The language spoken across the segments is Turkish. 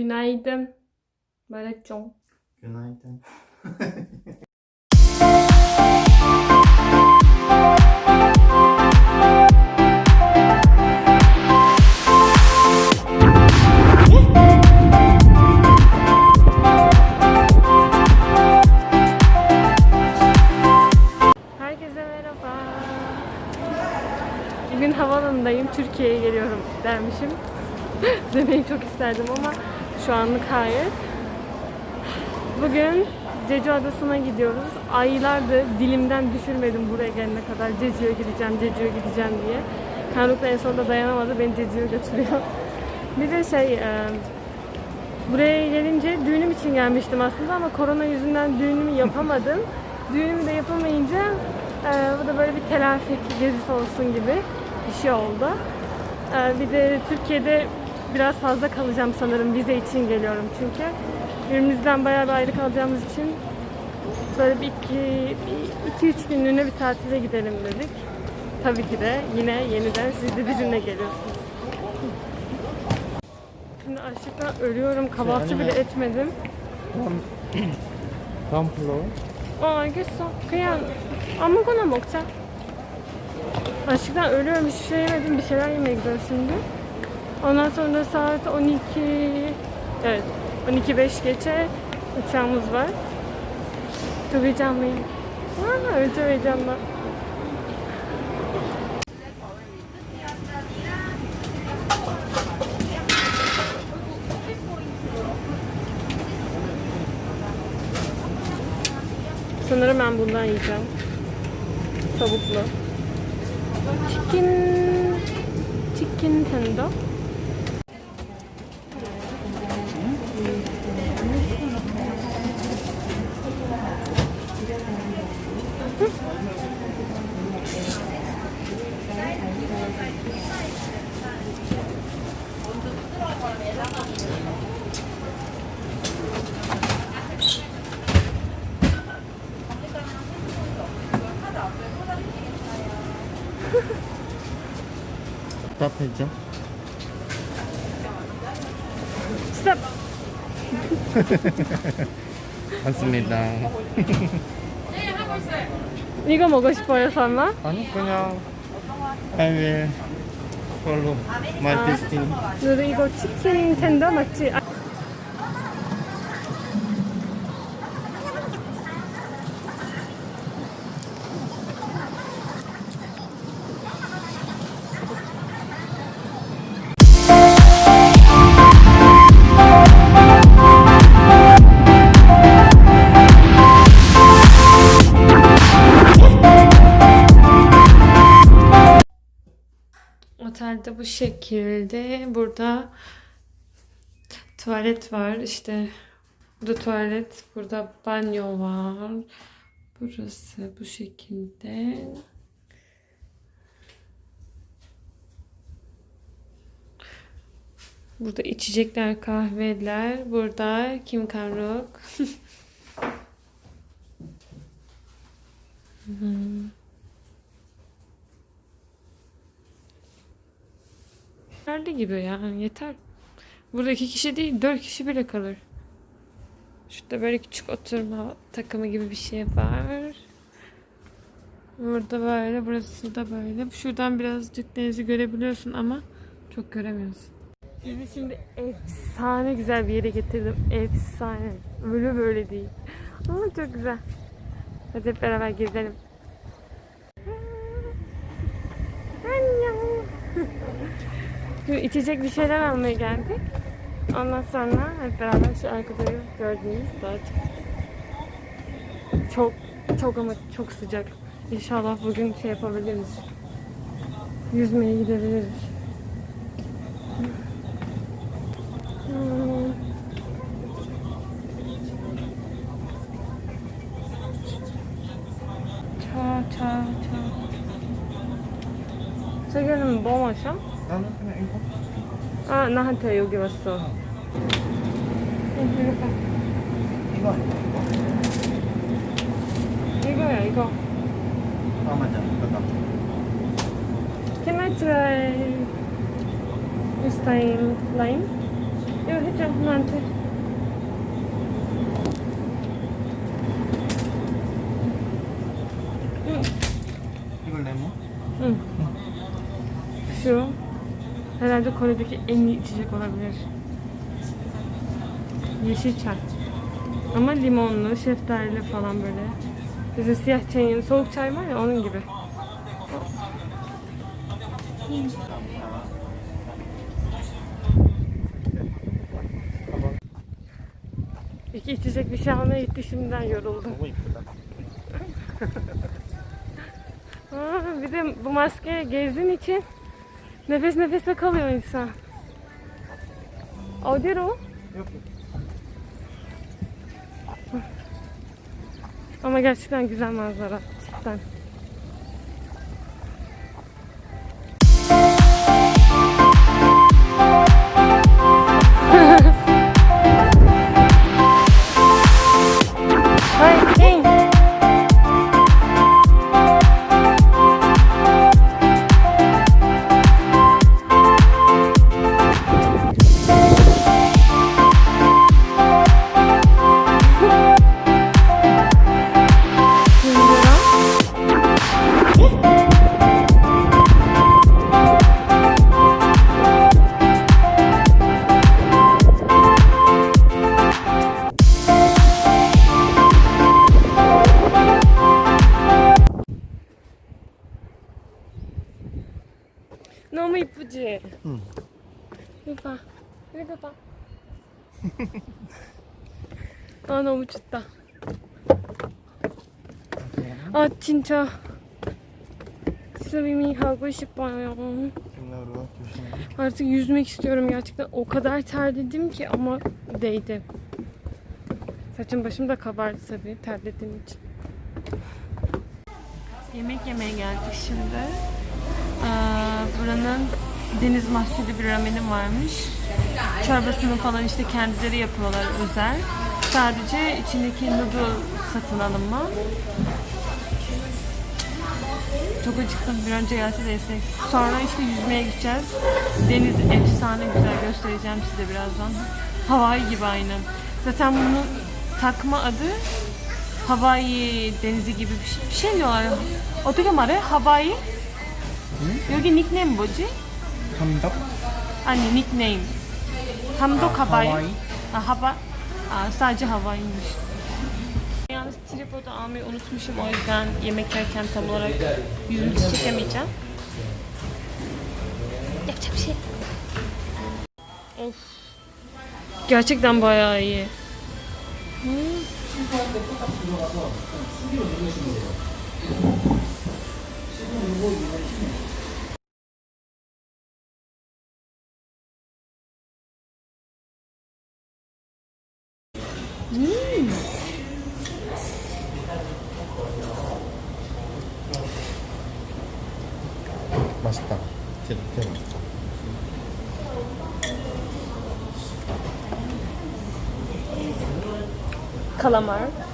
Günaydın. Maraçon. Günaydın. Bugün havalanındayım, Türkiye'ye geliyorum dermişim. Demeyi çok isterdim ama şu anlık hayır. Bugün Cecu Adası'na gidiyoruz. Aylardır dilimden düşürmedim buraya gelene kadar. Cecu'ya gideceğim, Cecu'ya gideceğim diye. Kanruk'la en sonunda dayanamadı. Beni Cecu'ya götürüyor. Bir de şey, e, buraya gelince düğünüm için gelmiştim aslında ama korona yüzünden düğünümü yapamadım. Düğünümü de yapamayınca e, bu da böyle bir telafi gezisi olsun gibi bir şey oldu. E, bir de Türkiye'de biraz fazla kalacağım sanırım. Vize için geliyorum çünkü. Birbirimizden bayağı bir ayrı kalacağımız için böyle bir iki, bir iki üç günlüğüne bir tatile gidelim dedik. Tabii ki de yine yeniden siz de bizimle geliyorsunuz. Şimdi açlıktan ölüyorum. Kahvaltı bile etmedim. Tam, tam Templo. Aa, güzel. Kıyan. Amugona mokça. Açlıktan ölüyorum. Hiçbir şey yemedim. Bir şeyler yemeye gidiyorum şimdi. Ondan sonra saat 12 evet 12.05 geçe uçağımız var. Çok heyecanlıyım. Aa, öleceğim heyecanla. Sanırım ben bundan yiyeceğim. Tavuklu. Chicken... Chicken tender. 답답했죠? Stop. 맞습니다. 이거 먹고 싶어요, 설마? 아니 그냥 I will follow my destiny. 너도 이거 치킨 텐더 맞지? 아, Otelde bu şekilde. Burada tuvalet var. İşte burada tuvalet, burada banyo var. Burası bu şekilde. Burada içecekler, kahveler. Burada Kim Kanrok. Yeterli gibi yani yeter. Burada iki kişi değil dört kişi bile kalır. Şurada böyle küçük oturma takımı gibi bir şey var. Burada böyle, burası da böyle. Şuradan birazcık denizi görebiliyorsun ama çok göremiyorsun. Sizi şimdi efsane güzel bir yere getirdim. Efsane. Böyle böyle değil. Ama çok güzel. Hadi hep beraber gezelim. Şimdi içecek bir şeyler almaya geldik. Ondan sonra hep beraber şu arkada gördüğünüz dağa çıktık. Çok çok ama çok sıcak. İnşallah bugün şey yapabiliriz. Yüzmeye gidebiliriz. 나한테 여기 왔어. 응, 이거? 이거야, 이거. 아 맞아. 이거. Can I try this time lime? 이거 해줘 나한테 이걸 레몬? 응. Şu Herhalde Kore'deki en iyi içecek olabilir. Yeşil çay. Ama limonlu, şeftalili falan böyle. Bizim siyah çayın, soğuk çay var ya onun gibi. İki içecek bir şey almaya gitti şimdiden yoruldum. Aa, bir de bu maske gezdiğim için Nefes nefese kalıyor insan. O değil o. Yok yok. Ama gerçekten güzel manzara. Cidden. 아 너무 춥다. 아 진짜 스위밍 하고 싶어요. 김나루 조심해. Artık yüzmek istiyorum gerçekten. O kadar terledim ki ama değdi. Saçım başım da kabardı tabii terlediğim için. Yemek yemeye geldik şimdi. Ee, buranın deniz mahsulü bir ramenim varmış. Çorbasını falan işte kendileri yapıyorlar özel. Sadece içindeki noodle satın alınma. Çok acıktım. Bir önce yelse de yesek. Sonra işte yüzmeye gideceğiz. Deniz efsane güzel göstereceğim size birazdan. Hawaii gibi aynı. Zaten bunun takma adı Hawaii denizi gibi bir şey, bir şey diyorlar. Otogamare Hawaii. Yögi nickname bu. 감덕? 아니 닉네임. 감독 아, 하바이. 하와이? 아 하바. Aa, sadece Hawaii'ymiş. Yalnız tripodu almayı unutmuşum o yüzden yemek yerken tam olarak yüzümü çekemeyeceğim. Yapacak bir şey. yok. Of. Gerçekten bayağı iyi. Hmm. 맛있다. 진짜 되게 맛있다. 음,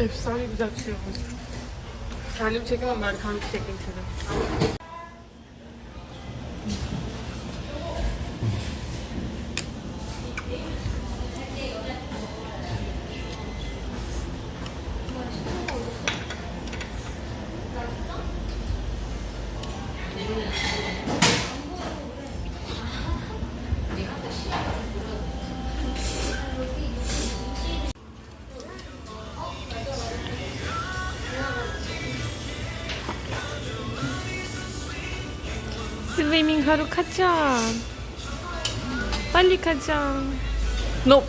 Efsane güzel bir şey olmuş. Kendim çekemem ben kanka çekeyim seni. 스위밍 하러 가자. 빨리 가자. 노.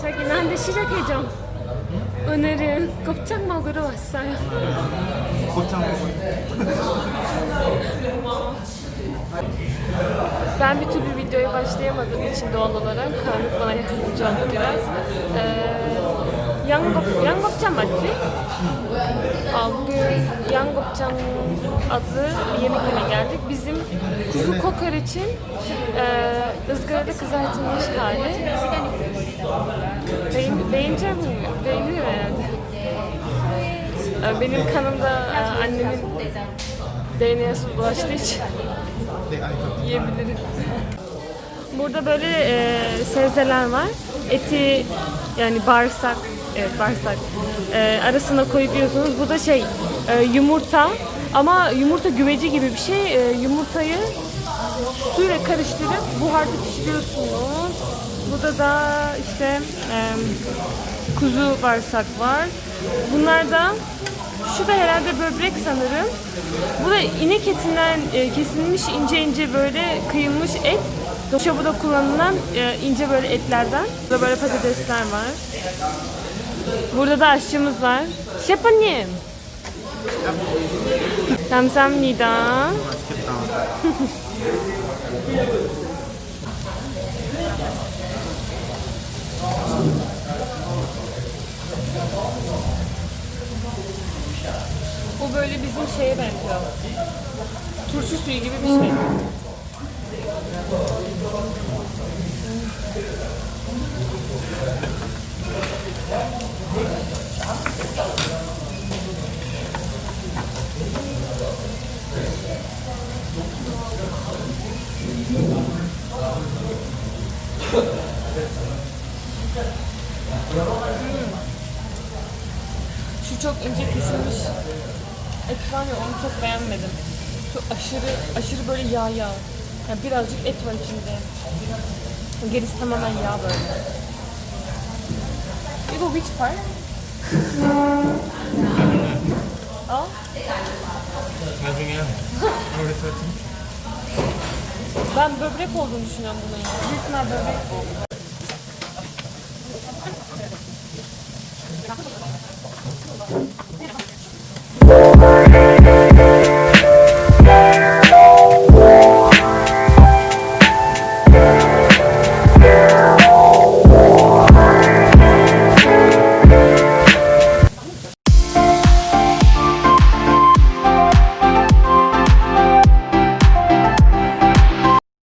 자기는 한 대 시작해줘. 오늘은 곱창 먹으러 왔어요. 고창 먹어. Ben bir türlü videoya başlayamadığım için doğal olarak Haluk bana yardımcı oldu biraz. Ee, Yanggopchan 맞지? Aa, bugün Yanggopchan adlı bir yemek yemeye geldik. Bizim kuzu kokoreçin e, ızgarada kızartılmış hali. Beğen, beğenecek mi? Beğenir herhalde. Benim kanımda e, annemin DNA'sı bulaştığı için yiyebilirim. Burada böyle e, sebzeler var. Eti yani bağırsak, evet bağırsak e, arasına koyup yiyorsunuz. Bu da şey e, yumurta ama yumurta gümeci gibi bir şey. E, yumurtayı suyla karıştırıp buharda pişiriyorsunuz. Burada da işte e, kuzu bağırsak var. Bunlar da şu da herhalde böbrek sanırım. Bu da inek etinden e, kesilmiş ince ince böyle kıyılmış et. Şabuda kullanılan e, ince böyle etlerden. Burada böyle patatesler var. Burada da aşçımız var. 셰프님. 감사합니다. 맛있겠다. Bu böyle bizim şeye benziyor. Turşu suyu gibi bir şey. Şu çok ince kesilmiş et var ya onu çok beğenmedim. Şu aşırı aşırı böyle yağ yağ. Yani birazcık et var içinde. Gerisi tamamen yağ böyle. You go which part? oh? Nothing else. Ben böbrek olduğunu düşünüyorum bunun. Büyük böbrek oldu.